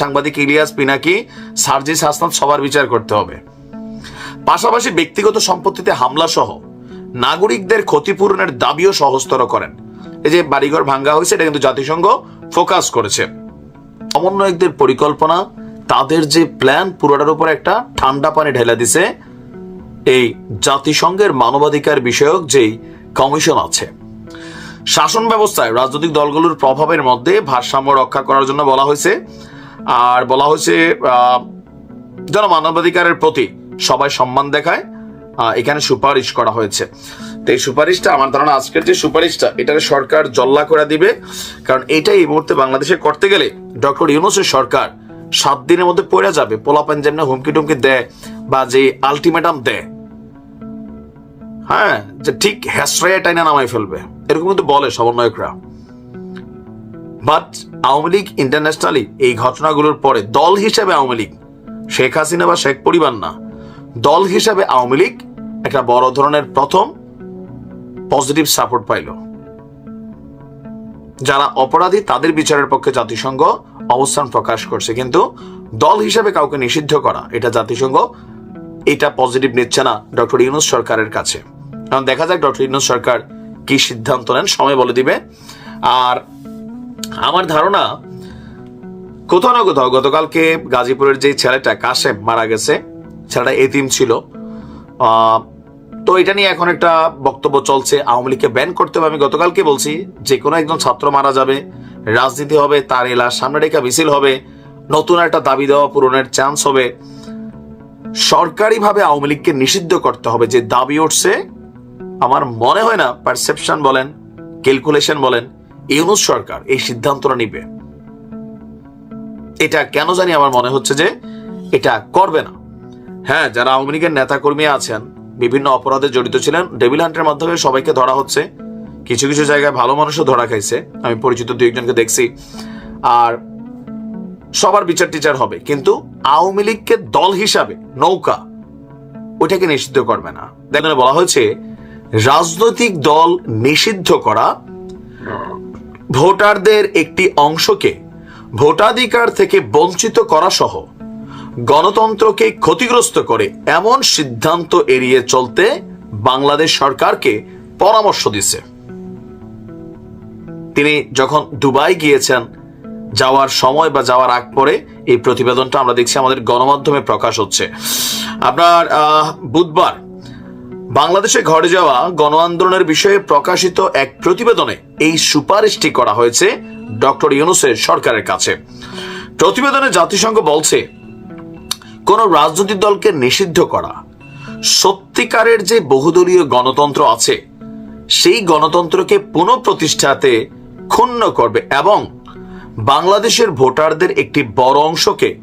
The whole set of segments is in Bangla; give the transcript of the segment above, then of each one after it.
সাংবাদিক ইলিয়াস পিনাকি, সার্জিস হাসনাত সবার বিচার করতে হবে। পাশাপাশি ব্যক্তিগত সম্পত্তিতে হামলা সহ নাগরিকদের ক্ষতিপূরণের দাবিও সহস্তর করেন। এই যে বাড়িঘর ভাঙ্গা হয়েছে, এটা কিন্তু জাতিসংঘ ফোকাস করেছে। সমন্বয়কদের পরিকল্পনা, তাদের যে প্ল্যান, পুরোটার উপর একটা ঠান্ডা পানি ঢেলে দিছে এই জাতিসংঘের মানবাধিকার বিষয়ক যেই কমিশন আছে। শাসন ব্যবস্থায় রাজনৈতিক দলগুলোর প্রভাবের মধ্যে ভারসাম্য রক্ষা করার জন্য বলা হয়েছে আর বলা হয়েছে যেন মানবাধিকারের প্রতি সবাই সম্মান দেখায়। এখানে সুপারিশ করা হয়েছে। তো এই সুপারিশটা, আমার ধারণা আজকের যে সুপারিশটা, এটাকে সরকার জল্লা করে দিবে। কারণ এটাই এই মুহূর্তে বাংলাদেশে করতে গেলে ডক্টর ইউনুসের সরকার সাত দিনের মধ্যে পড়ে যাবে। পোলাপান যেমন হুমকি টুমকি দেয় বা যে আলটিমেটাম দেয়। হ্যাঁ যে ঠিক হ্যাসরাইয়া টাইনা নামাই ফেলবে। এরকম কিন্তু বলে সমন্বয়করা। বাট আওয়ামী লীগ ইন্টারন্যাশনালি এই ঘটনাগুলোর পরে দল হিসেবে আওয়ামী লীগ, শেখ হাসিনা বা শেখ পরিবার না, দল হিসেবে আওয়ামী লীগ একটা বড় ধরনের প্রথম পজিটিভ সাপোর্ট পাইল। যারা অপরাধী তাদের বিচারের পক্ষে জাতিসংঘ অবস্থান প্রকাশ করছে, কিন্তু দল হিসেবে কাউকে নিষিদ্ধ করা, এটা জাতিসংঘ এটা পজিটিভ নিচ্ছে না ডক্টর ইউনুস সরকারের কাছে। কারণ দেখা যাক ডক্টর ইউনুস সরকার কি সিদ্ধান্ত নেন, সময় বলে দিবে। আর আমার ধারণা, কোথাও না কোথাও গতকালকে গাজীপুরের যে ছেলেটা কাশেম মারা গেছে, ছেলেটা এতিম ছিল তো এটা নিয়ে এখন একটা বক্তব্য চলছে। আওয়ামী লীগকে ব্যান করতে হবে, আমি গতকালকে বলছি, যে কোনো একজন ছাত্র মারা যাবে, রাজনীতি হবে, তার এলার সামনে রেখা মিছিল হবে, নতুন একটা দাবি দেওয়া পূরণের চান্স হবে। সরকারিভাবে আওয়ামী লীগকে নিষিদ্ধ করতে হবে, যে দাবি উঠছে, আমার মনে হয় না পারসেপশন বলেন ক্যালকুলেশন বলেন ইউনুস সরকার এই সিদ্ধান্তটা নিবে। এটা কেন জানি আমার মনে হচ্ছে যে এটা করবে না। হ্যাঁ যারা আওয়ামী লীগের নেতা কর্মী আছেন, বিভিন্ন অপরাধে জড়িত ছিলেন ডেভিল হান্টের মাধ্যমে সবাইকে ধরা হচ্ছে। কিছু কিছু জায়গায় ভালো মানুষও ধরা খাইছে। আমি পরিচিত দু একজনকে দেখছি। আর সবার বিচার টিচার হবে। কিন্তু আওয়ামী লীগকে দল হিসাবে, নৌকা, ওইটাকে নিষিদ্ধ করবে না। দেখেন, বলা হয়েছে, রাজনৈতিক দল নিষিদ্ধ করা ভোটারদের একটি অংশকে ভোটাধিকার থেকে বঞ্চিত করা সহ গণতন্ত্রকে ক্ষতিগ্রস্ত করে এমন সিদ্ধান্ত এড়িয়ে চলতে বাংলাদেশ সরকারকে পরামর্শ দিছে। তিনি যখন দুবাই গিয়েছেন, যাওয়ার সময় বা যাওয়ার আগ পরে এই প্রতিবেদনটা আমরা দেখছি আমাদের গণমাধ্যমে প্রকাশ হচ্ছে। আপনার বুধবার বাংলাদেশে ঘটে যাওয়া গণ আন্দোলনের বিষয়ে প্রকাশিত এক প্রতিবেদনে এই সুপারিশটি করা হয়েছে ডক্টর ইউনুসের সরকারের কাছে। প্রতিবেদনে জাতিসংঘ বলছে, কোন রাজনৈতিক দলকে নিষিদ্ধ করা, সত্যিকারের যে বহুদলীয় গণতন্ত্র আছে, সেই গণতন্ত্রকে পুনঃপ্রতিষ্ঠাতে ক্ষুণ্ণ করবে এবং বাংলাদেশের ভোটারদের একটি বড় অংশকে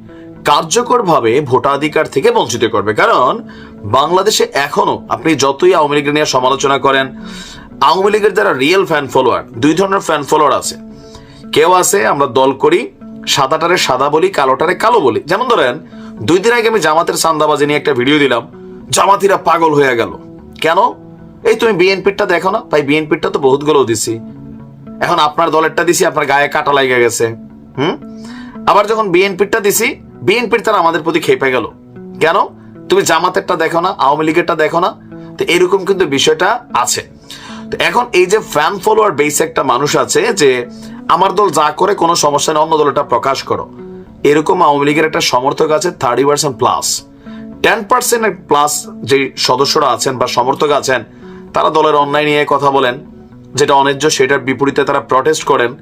কার্যকরভাবে ভোটাধিকার থেকে বঞ্চিত করবে। কারণ বাংলাদেশে এখনও আপনি যতই আওয়ামী লীগের নিয়ে সমালোচনা করেন, আওয়ামী লীগের যারা রিয়েল ফ্যান ফলোয়ার দুই ধরনের ফ্যান ফলোয়ার আছে। কেউ আছে, আমরা দল করি, সাদাটারে সাদা বলি, কালোটারে কালো বলি। যেমন ধরেন, দুই দিন আগে আমি জামাতের চান্দাবাজি নিয়ে একটা ভিডিও দিলাম, জামাতিরা পাগল হয়ে গেল। কেন? এই তুমি বিএনপিরটা দেখো না? ভাই, বিএনপিরটা তো বহুতগুলো দিছি। এখন আপনার দলেরটা দিছি, আপনার গায়ে কাটা লাগে গেছে। হুম? আবার যখন বিএনপিরটা দিছি বিএনপির তারা আমাদের প্রতি খেপে গেল। কেন? তুমি জামাতেরটা দেখো না, আওয়ামী লীগেরটা দেখো না, তো এরকম কিন্তু বিষয়টা আছে। তো এখন এই যে ফ্যান ফলোয়ার বেস একটা মানুষ আছে যে, আমার দল যা করে কোনো সমস্যা নেই, অন্য দলটা প্রকাশ করো। এরকম আওয়ামী লীগের একটা সমর্থক আছে thirty percent plus ten percent plus যে সদস্যরা আছেন বা সমর্থক আছেন, তারা দলের অন্যায় নিয়ে কথা বলেন, যেটা অন্যায্য, সেটার বিপরীতে তারা প্রটেস্ট করেন।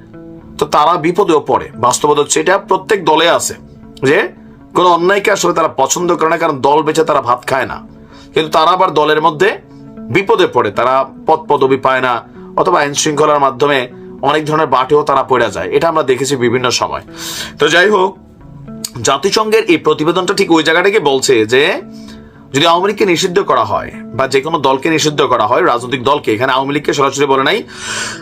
তো তারা বিপদেও পড়ে। বাস্তবতা হচ্ছে এটা, প্রত্যেক দলে আছে। যে কোনো অন্যায়কে আসলে তারা পছন্দ করে না, কারণ দল বেঁচে তারা ভাত খায় না। কিন্তু তারা আবার দলের মধ্যে বিপদে পড়ে, তারা পদ পদবি পায় না, অথবা আইন শৃঙ্খলার মাধ্যমে অনেক ধরনের বাটেও তারা পড়ে যায়। এটা আমরা দেখেছি বিভিন্ন সময়। তো যাই হোক, জাতিসংঘের এই প্রতিবেদনটা ঠিক ওই জায়গাটাকে বলছে যে, যদি আওয়ামী লীগকে নিষিদ্ধ করা হয় বা যে কোনো দলকে নিষিদ্ধ করা হয়, রাজনৈতিক দলকে, এখানে আওয়ামী লীগকে সরাসরি বলে নাই,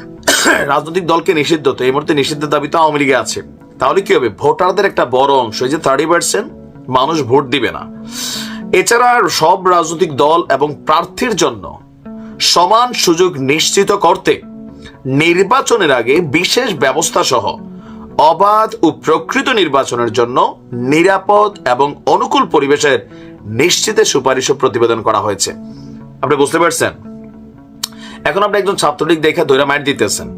রাজনৈতিক দলকে নিষিদ্ধ, তো এই মুহূর্তে নিষিদ্ধের দাবি তো আওয়ামী লীগে আছে। তাহলে কি হবে? ভোটারদের একটা বড় অংশ, এই যে থার্টি পার্সেন্ট মানুষ ভোট দিবে না। এছাড়া সব রাজনৈতিক দল এবং প্রার্থীর জন্য সমান সুযোগ নিশ্চিত করতে নির্বাচনের আগে বিশেষ ব্যবস্থা সহ অবাধ ও প্রকৃত নির্বাচনের জন্য নিরাপদ এবং অনুকূল পরিবেশের নিশ্চিতের সুপারিশ প্রতিবেদন করা হয়েছে। আপনি বুঝতে পারছেন? এখন আপনি একজন ছাত্রলীগ দেখে দৈরা মাইট দিতেছেন।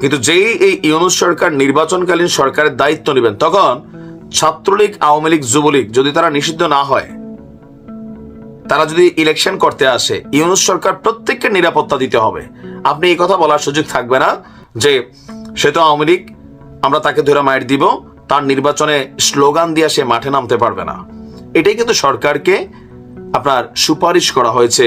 কিন্তু যেই এই ইউনুস সরকার নির্বাচনকালীন সরকারের দায়িত্ব নেবেন, তখন ছাত্রলীগ, আওয়ামী লীগ, যুবলীগ যদি তারা নিষিদ্ধ না হয়, তারা যদি ইলেকশন করতে আসে, ইউনুস সরকার প্রত্যেককে নিরাপত্তা দিতে হবে। আপনি এই কথা বলার সুযোগ থাকবে না যে সে তো আওয়ামী লীগ, আমরা তাকে ধরে মায়ের দিব, তার নির্বাচনে স্লোগান দিয়ে সে মাঠে নামতে পারবে না। এটাই কিন্তু সরকারকে আপনার সুপারিশ করা হয়েছে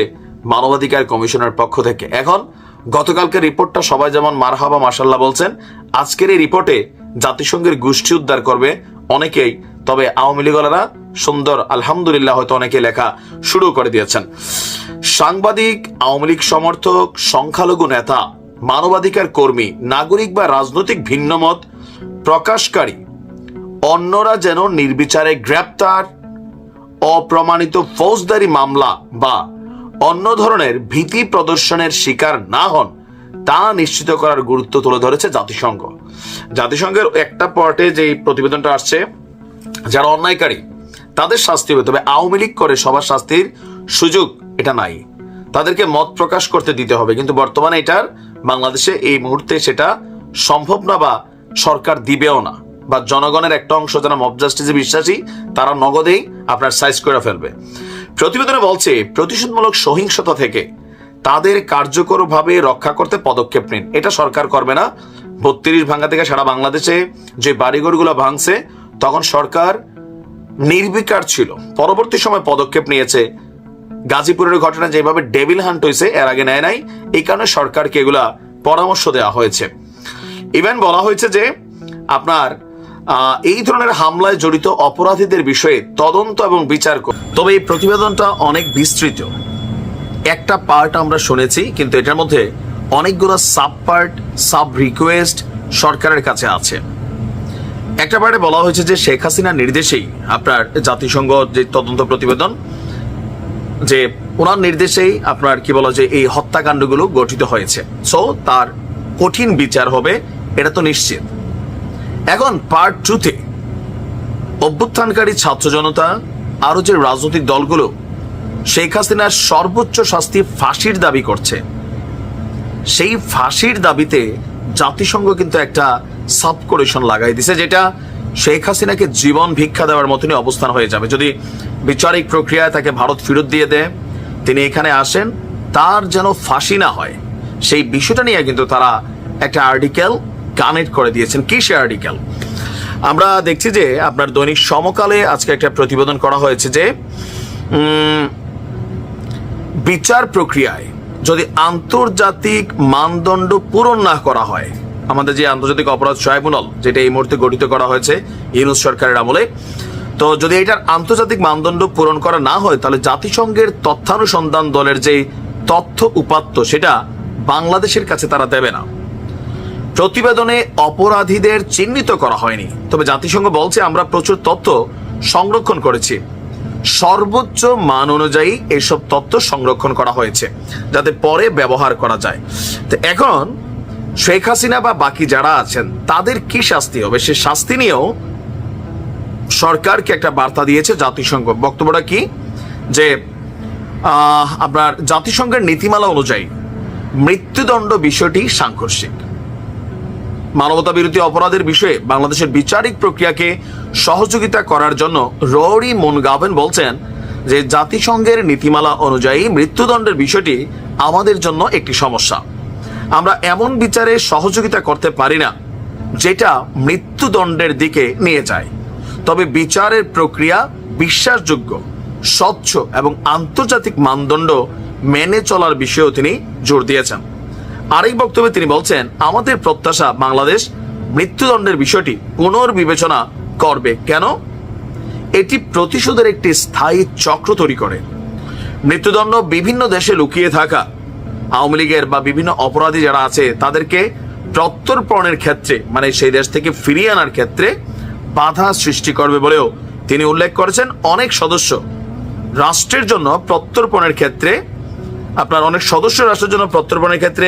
মানবাধিকার কমিশনের পক্ষ থেকে। এখন গতকালকে রিপোর্টটা সবাই যেমন মারহাবা মাসাল্লাহ বলছেন, আজকের এই রিপোর্টে জাতিসংঘের গোষ্ঠী উদ্ধার করবে অনেকেই, তবে আওয়ামী লীগরা সুন্দর, আলহামদুলিল্লাহ হয়তো অনেকে লেখা শুরু করে দিয়েছেন। সাংবাদিক, আওয়ামী লীগ সমর্থক, সংখ্যালঘু নেতা, মানবাধিকার কর্মী, নাগরিক বা রাজনৈতিক ভিন্নমত প্রকাশকারী, অন্যরা যেন নির্বিচারে গ্রেপ্তার, অপ্রমাণিত ফৌজদারি মামলা বা অন্য ধরনের ভীতি প্রদর্শনের শিকার না হন, তা নিশ্চিত করার গুরুত্ব তুলে ধরেছে জাতিসংঘ। জাতিসংঘের একটা পার্টে যে প্রতিবেদনটা আসছে, যারা অন্যায়কারী, তাদের শাস্তি হবে, তবে আওয়ামী লীগ করে সবার শাস্তির সুযোগ এটা নাই। তাদেরকে মত প্রকাশ করতে দিতে হবে, কিন্তু বর্তমানে এটার বাংলাদেশে এই মুহূর্তে সেটা সম্ভব না বা সরকার দিবেও না, বা জনগণের একটা অংশ যারা মব জাস্টিসে বিশ্বাসী, তারা নগদেই আপনার সাইজ করে ফেলবে। প্রতিবেদনে বলছে, প্রতিশোধমূলক সহিংসতা থেকে তাদের কার্যকরভাবে রক্ষা করতে পদক্ষেপ নিন। এটা সরকার করবে না। বত্রিশ ভাঙ্গা থেকে সারা বাংলাদেশে যে বাড়িঘরগুলো ভাঙছে, তখন সরকার নির্বিকার ছিল। পরবর্তী সময় পদক্ষেপ নিয়েছে। গাজীপুরের ঘটনা যেভাবে ডেভিল হান্ট হয়েছে, এর আগে নেয় নাই। এই কারণে সরকারকে এগুলা পরামর্শ দেওয়া হয়েছে। ইভেন বলা হয়েছে যে, আপনার এই ধরনের হামলায় জড়িত অপরাধীদের বিষয়ে তদন্ত এবং বিচার কর তবে এই প্রতিবেদনটা অনেক বিস্তৃত। একটা পার্ট আমরা শুনেছি, কিন্তু এটার মধ্যে অনেকগুলো সাব পার্ট সাব রিকোয়েস্ট সরকারের কাছে আছে। একটা পার্টে বলা হয়েছে যে শেখ হাসিনার নির্দেশেই আপনার জাতিসংঘ যে তদন্ত প্রতিবেদন, যে ওনার নির্দেশেই আপনার কি বলা যে এই হত্যাকাণ্ডগুলো গঠিত হয়েছে। সো তার কঠিন বিচার হবে, এটা তো নিশ্চিত। এখন পার্ট টুতে অভ্যুত্থানকারী ছাত্র জনতা আরও যে রাজনৈতিক দলগুলো, শেখ হাসিনার সর্বোচ্চ শাস্তি ফাঁসির দাবি করছে। সেই ফাঁসির দাবিতে জাতিসংঘ কিন্তু একটা সাবকমিশন লাগাই দিছে, যেটা শেখ হাসিনাকে জীবন ভিক্ষা দেওয়ার মতনই অবস্থান হয়ে যাবে। যদি বিচারিক প্রক্রিয়ায় তাকে ভারত ফেরত দিয়ে দেয়, তিনি এখানে আসেন, তার যেন ফাঁসি না হয়, সেই বিষয়টা নিয়ে কিন্তু তারা একটা আর্টিকেল কানেক্ট করে দিয়েছেন কি সে আর্টিকেল? আমরা দেখছি যে আপনার দৈনিক সমকালে আজকে একটা প্রতিবেদন করা হয়েছে যে বিচার প্রক্রিয়ায় যদি আন্তর্জাতিক মানদণ্ড পূরণ না করা হয়, আমাদের যে আন্তর্জাতিক অপরাধ ট্রাইব্যুনাল, যেটা এই মুহূর্তে গঠিত করা হয়েছে ইউনুস সরকারের আমলে, তো যদি এটার আন্তর্জাতিক মানদণ্ড পূরণ করা না হয়, তাহলে জাতিসংঘের তথ্যানুসন্ধান দলের যে তথ্য উপাত্ত, সেটা বাংলাদেশের কাছে তারা দেবে না। প্রতিবেদনে অপরাধীদের চিহ্নিত করা হয়নি। তবে জাতিসংঘ বলছে, আমরা প্রচুর তথ্য সংরক্ষণ করেছি। সর্বোচ্চ মান অনুযায়ী এসব তথ্য সংরক্ষণ করা হয়েছে, যাতে পরে ব্যবহার করা যায়। তো এখন শেখ হাসিনা বা বাকি যারা আছেন, তাদের কি শাস্তি হবে? সে শাস্তি নিয়েও সরকারকে একটা বার্তা দিয়েছে জাতিসংঘ। বক্তব্যটা কি? যে আপনার জাতিসংঘের নীতিমালা অনুযায়ী মৃত্যুদণ্ড বিষয়টি সাংঘর্ষিক। মানবতা বিরোধী অপরাধের বিষয়ে বাংলাদেশের বিচারিক প্রক্রিয়াকে সহযোগিতা করার জন্য রৌরি মুনগাভেন বলছেন যে জাতিসংঘের নীতিমালা অনুযায়ী মৃত্যুদণ্ডের বিষয়টি আমাদের জন্য একটি সমস্যা। আমরা এমন বিচারে সহযোগিতা করতে পারি না, যেটা মৃত্যুদণ্ডের দিকে নিয়ে যায়। তবে বিচারের প্রক্রিয়া বিশ্বাসযোগ্য, স্বচ্ছ এবং আন্তর্জাতিক মানদণ্ড মেনে চলার বিষয়েও তিনি জোর দিয়েছেন। আরেক বক্তব্যে তিনি বলছেন, আমাদের প্রত্যাশা বাংলাদেশ মৃত্যুদণ্ডের বিষয়টি পুনর্বিবেচনা করবে। কেন? এটি প্রতিশোধের একটি স্থায়ী চক্র তৈরি করে। মৃত্যুদণ্ড বিভিন্ন দেশে লুকিয়ে থাকা, আওয়ামী লীগের বা বিভিন্ন অপরাধী যারা আছে, তাদেরকে প্রত্যর্পণের ক্ষেত্রে মানে সেই দেশ থেকে ফিরিয়ে আনার ক্ষেত্রে বাধা সৃষ্টি করবে বলেও তিনি উল্লেখ করেছেন। অনেক সদস্য রাষ্ট্রের জন্য প্রত্যর্পণের ক্ষেত্রে আপনার অনেক সদস্য রাষ্ট্রের জন্য প্রত্যর্পণের ক্ষেত্রে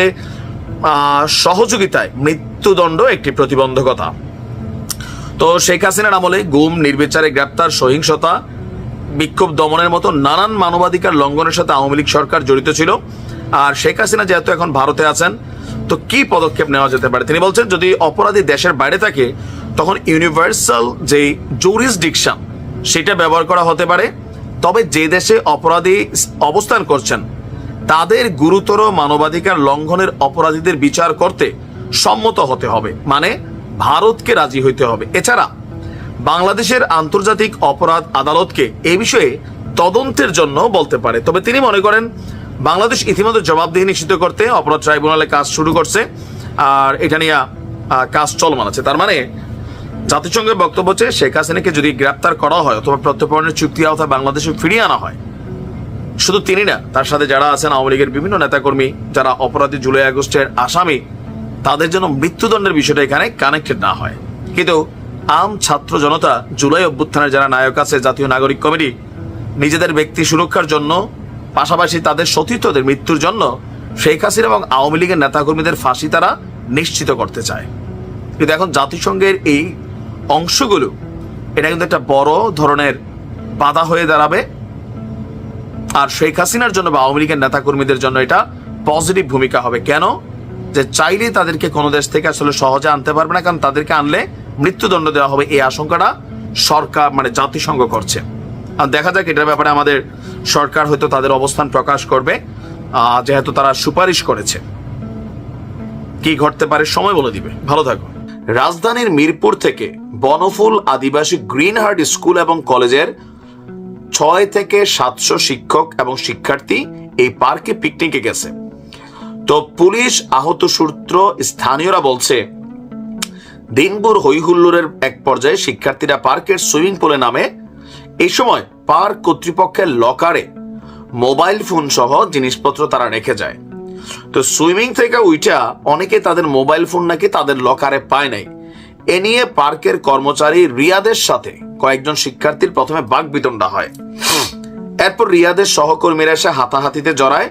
সহযোগিতায় মৃত্যুদণ্ড একটি প্রতিবন্ধকতা। তো শেখ হাসিনার আমলে গুম, নির্বিচারে গ্রেপ্তার, সহিংসতা, বিক্ষোভ দমনের মতো নানান মানবাধিকার লঙ্ঘনের সাথে আওয়ামী লীগ সরকার জড়িত ছিল। আর শেখ হাসিনা যেহেতু এখন ভারতে আছেন, তো কি পদক্ষেপ নেওয়া যেতে পারে? তিনি বলছেন, যদি অপরাধী দেশের বাইরে থাকে, তখন ইউনিভার্সাল যে জুরিসডিকশন সেটা ব্যবহার করা হতে পারে। তবে যে দেশে অপরাধী অবস্থান করছেন তাদের গুরুতর মানবাধিকার লঙ্ঘনের অপরাধীদের বিচার করতে সম্মত হতে হবে। মানে ভারতকে রাজি হইতে হবে। এছাড়া, বাংলাদেশের আন্তর্জাতিক অপরাধ আদালতকে এ বিষয়ে তদন্তের জন্য বলতে পারে। তবে তিনি মনে করেন, বাংলাদেশ ইতিমধ্যে জবাবদিহি নিশ্চিত করতে অপরাধ ট্রাইব্যুনালে কাজ শুরু করছে আর এটা নিয়ে কাজ চলমান আছে। তার মানে জাতিসংঘের বক্তব্য হচ্ছে, শেখ হাসিনাকে যদি গ্রেপ্তার করা হয় অথবা প্রত্যর্পণের চুক্তি আওতায় বাংলাদেশে ফিরিয়ে আনা হয় শুধু তিনি না, তার সাথে যারা আছেন আওয়ামী লীগের বিভিন্ন নেতাকর্মী, যারা অপরাধী জুলাই আগস্টের আসামি, তাদের জন্য মৃত্যুদণ্ডের বিষয়টা এখানে কানেক্টেড না হয়। কিন্তু আম ছাত্র জনতা জুলাই অভ্যুত্থানের যারা নায়ক আছে, জাতীয় নাগরিক কমিটি, নিজেদের ব্যক্তি সুরক্ষার জন্য, পাশাপাশি তাদের সতীর্থদের মৃত্যুর জন্য শেখ হাসিনা এবং আওয়ামী লীগের নেতাকর্মীদের ফাঁসি তারা নিশ্চিত করতে চায়। কিন্তু এখন জাতিসংঘের এই অংশগুলো, এটা কিন্তু একটা বড় ধরনের বাধা হয়ে দাঁড়াবে। আর শেখ হাসিনার জন্য বা আওয়ামী লীগের নেতাকর্মীদের জন্য এটা পজিটিভ ভূমিকা হবে। কেন? যে চাইলে তাদেরকে কোনো দেশ থেকে আসলে সহজে আনতে পারবে না, কারণ তাদেরকে আনলে মৃত্যুদণ্ড দেওয়া হবে এই আশঙ্কাটা সরকার মানে জাতিসংঘ করছে। আর দেখা যাক, এটার ব্যাপারে আমাদের সরকার হয়তো তাদের অবস্থান প্রকাশ করবে যেহেতু তারা সুপারিশ করেছে। কি ঘটতে পারে সময় বলে দিবে। ভালো থাকো। রাজধানীর মিরপুর থেকে Banaful Adibasi green heart school এবং কলেজের ছয় থেকে সাতশো শিক্ষক এবং শিক্ষার্থী এই পার্কে পিকনিকে গেছে। তো পুলিশ আহত সূত্র স্থানীয়রা বলছে, দিনভর হৈহুল্লোড়ের এক পর্যায়ে শিক্ষার্থীরা পার্কের সুইমিং পুলে নামে। এই সময় পার্ক কর্তৃপক্ষের লকারে মোবাইল ফোন সহ জিনিসপত্র তারা রেখে যায়। তো সুইমিং থেকে উইটা অনেকে তাদের মোবাইল ফোন নাকি তাদের লকারে পায় নাই। এ নিয়ে পার্কের কর্মচারী রিয়াদের সাথে কয়েকজন শিক্ষার্থীর প্রথমে বাক বিতণ্ডা হয়। এরপর রিয়াদের সহকর্মীরা এসে হাতাহাতিতে জড়ায়।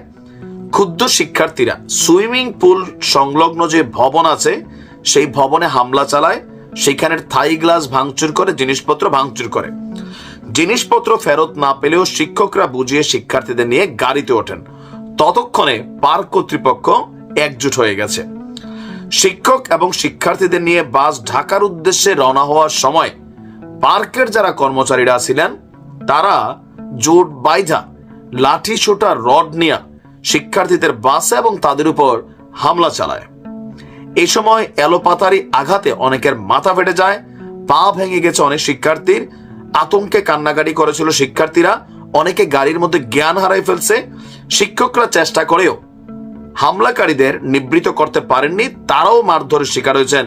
ক্ষুদ্র শিক্ষার্থীরা সুইমিং পুল সংলগ্ন যে ভবন আছে, সেই ভবনে হামলা চালায়। সেখানের থাই গ্লাস ভাঙচুর করে, জিনিসপত্র ভাঙচুর করে। জিনিসপত্র ফেরত না পেলেও শিক্ষকরা বুঝিয়ে শিক্ষার্থীদের নিয়ে গাড়িতে ওঠেন। ততক্ষণে পার্ক কর্তৃপক্ষ একজুট হয়ে গেছে। শিক্ষক এবং শিক্ষার্থীদের নিয়ে বাস ঢাকার উদ্দেশ্যে রওনা হওয়ার সময় পার্কের যারা কর্মচারীরা ছিলেন, তারা জোট, বাইধা, লাঠি ছোটা, রড নিয়ে শিক্ষার্থীদের বাসে এবং তাদের উপর হামলা চালায়। এই সময় এলোপাতারি আঘাতে অনেকের মাথা ফেটে যায়, পা ভেঙে গেছে অনেক শিক্ষার্থীর, আতঙ্কে কান্নাকাটি করেছিল শিক্ষার্থীরা, অনেকে গাড়ির মধ্যে জ্ঞান হারাই ফেলছে, শিক্ষকরা চেষ্টা করেও হামলাকারীদের নিবৃত করতে পারেননি, তারাও মারধরের শিকার হয়েছেন।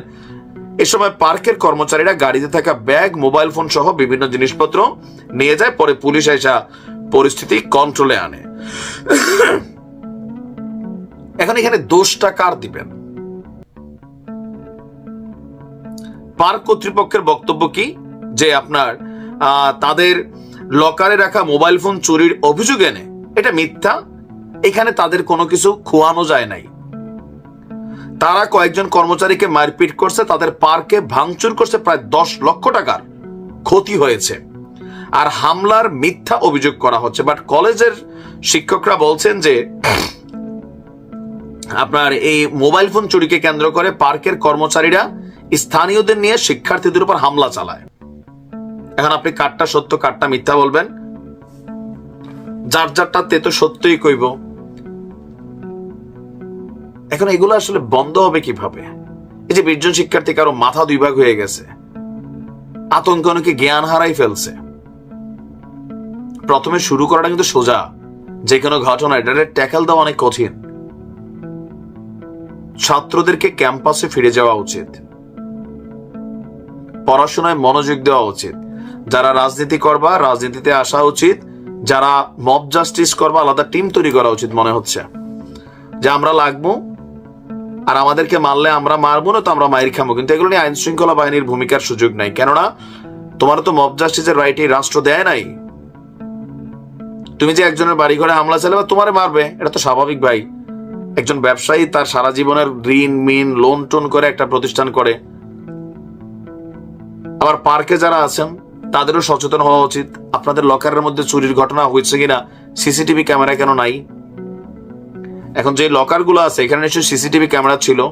এ সময় পার্কের কর্মচারীরা গাড়িতে থাকা ব্যাগ, মোবাইল ফোন সহ বিভিন্ন জিনিসপত্র নিয়ে যায়, পরে পুলিশ এসে পরিস্থিতি কন্ট্রোলে আনে। এখন এখানে দোষটা কার দিবেন? পার্ক কর্তৃপক্ষের বক্তব্য কি? যে আপনার তাদের লকারে রাখা মোবাইল ফোন চুরির অভিযোগ এনে, এটা মিথ্যা? এখানে তাদের কোনো কিছু খোয়ানো যায় নাই। তারা কয়েকজন কর্মচারীকে মারপিট করছে, তাদের পার্কে ভাঙচুর করছে, প্রায় দশ লক্ষ টাকার ক্ষতি হয়েছে। আর হামলার মিথ্যা অভিযোগ করা হচ্ছে। বাট কলেজের শিক্ষকরা বলছেন যে, আপনার এই মোবাইল ফোন চুরিকে কেন্দ্র করে পার্কের কর্মচারীরা স্থানীয়দের নিয়ে শিক্ষার্থীদের উপর হামলা চালায়। এখন আপনি কারটা সত্য, কারটা মিথ্যা বলবেন? যার যারটা তে তো সত্যই কইব। এখন এগুলো আসলে বন্ধ হবে কীভাবে? এই যে বিশজন শিক্ষার্থী কারও মাথা দুই ভাগ হয়ে গেছে। আতঙ্ক অনেকে জ্ঞান হারাই ফেলছে। প্রথমে শুরু করাটা কিন্তু সোজা। যে কোনো ঘটনা এটা ট্যাকেল দেওয়া অনেক কঠিন। ছাত্রদেরকে ক্যাম্পাসে ফিরে যাওয়া উচিত। পড়াশোনায় মনোযোগ দেওয়া উচিত। যারা রাজনীতি করবা, রাজনীতিতে আসা উচিত। যারা মব জাস্টিস করবা, আলাদা টিম তৈরি করা উচিত মনে হচ্ছে। যে আমরা লাগবো আর আমাদেরকে মারলে আমরা মারবো না তো আমরা মায়ের খামো। কিন্তু এগুলো নিয়ে আইন শৃঙ্খলা বাহিনীর ভূমিকার সুযোগ নাই। কেননা, তোমার তো মব জাস্টিসের রাইট এই রাষ্ট্র দেয় নাই। তুমি যে একজনের বাড়ি ঘরে হামলা চালাবে, তোমারে মারবে। এটা তো স্বাভাবিক ভাই। একজন ব্যবসায়ী তার সারা জীবনের ঋণ, মিন লোন টোন করে একটা প্রতিষ্ঠান করে। আবার পার্কে যারা আছেন, তাদেরও সচেতন হওয়া উচিত। আপনাদের লকারের মধ্যে চুরির ঘটনা হয়েছে কিনা, সিসিটিভি ক্যামেরা কেন নাই? এখন যে লকারগুলো আছে, এখানে নিশ্চয়ই সিসিটিভি ক্যামেরা ছিল।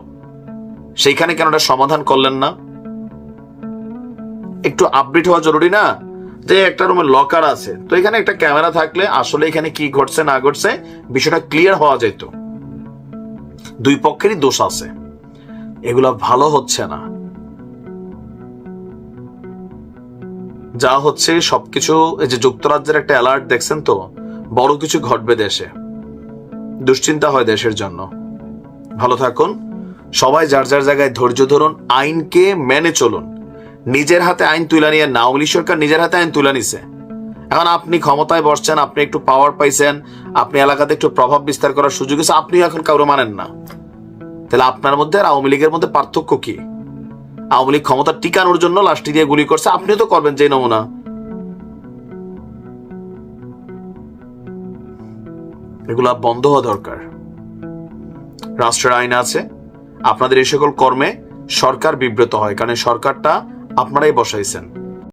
সেইখানে কেন এটা সমাধান করলেন না। একটু আপডেট হওয়া জরুরি না যে একটা রুমে লকার আছে। তো এখানে একটা ক্যামেরা থাকলে আসলে এখানে কি ঘটছে, না ঘটছে, বিষয়টা ক্লিয়ার হওয়া যেত। দুই পক্ষেরই দোষ আছে। এগুলা ভালো হচ্ছে না। যা হচ্ছে সবকিছু, এই যে যুক্তরাজ্যের একটা অ্যালার্ট দেখছেন তো, বড় কিছু ঘটবে দেশে। দুশ্চিন্তা হয় দেশের জন্য। ভালো থাকুন। সবাই যার যার জায়গায় ধৈর্য ধরুন, আইনকে মেনে চলুন। নিজের হাতে আইন তুলে নিয়ে না আওয়ামী সরকার নিজের হাতে আইন তুলে নিছে। এখন আপনি ক্ষমতায় বসছেন, আপনি একটু পাওয়ার পাইছেন, আপনি এলাকাতে একটু প্রভাব বিস্তার করার সুযোগ আছে আপনি এখন কারও মানেন না। তাহলে আপনার মধ্যে আর আওয়ামী লীগের মধ্যে পার্থক্য কি? আওয়ামী লীগ ক্ষমতা টিকানোর জন্য লাস্টি দিয়ে গুলি করছে, আপনিও তো করবেন যে নমুনা। এগুলা বন্ধ হওয়া দরকার। রাষ্ট্রের আইন আছে, আপনাদের এই সকল কর্মে সরকার বিব্রত হয়, কারণ সরকারটা আপনারাই বসাইছেন।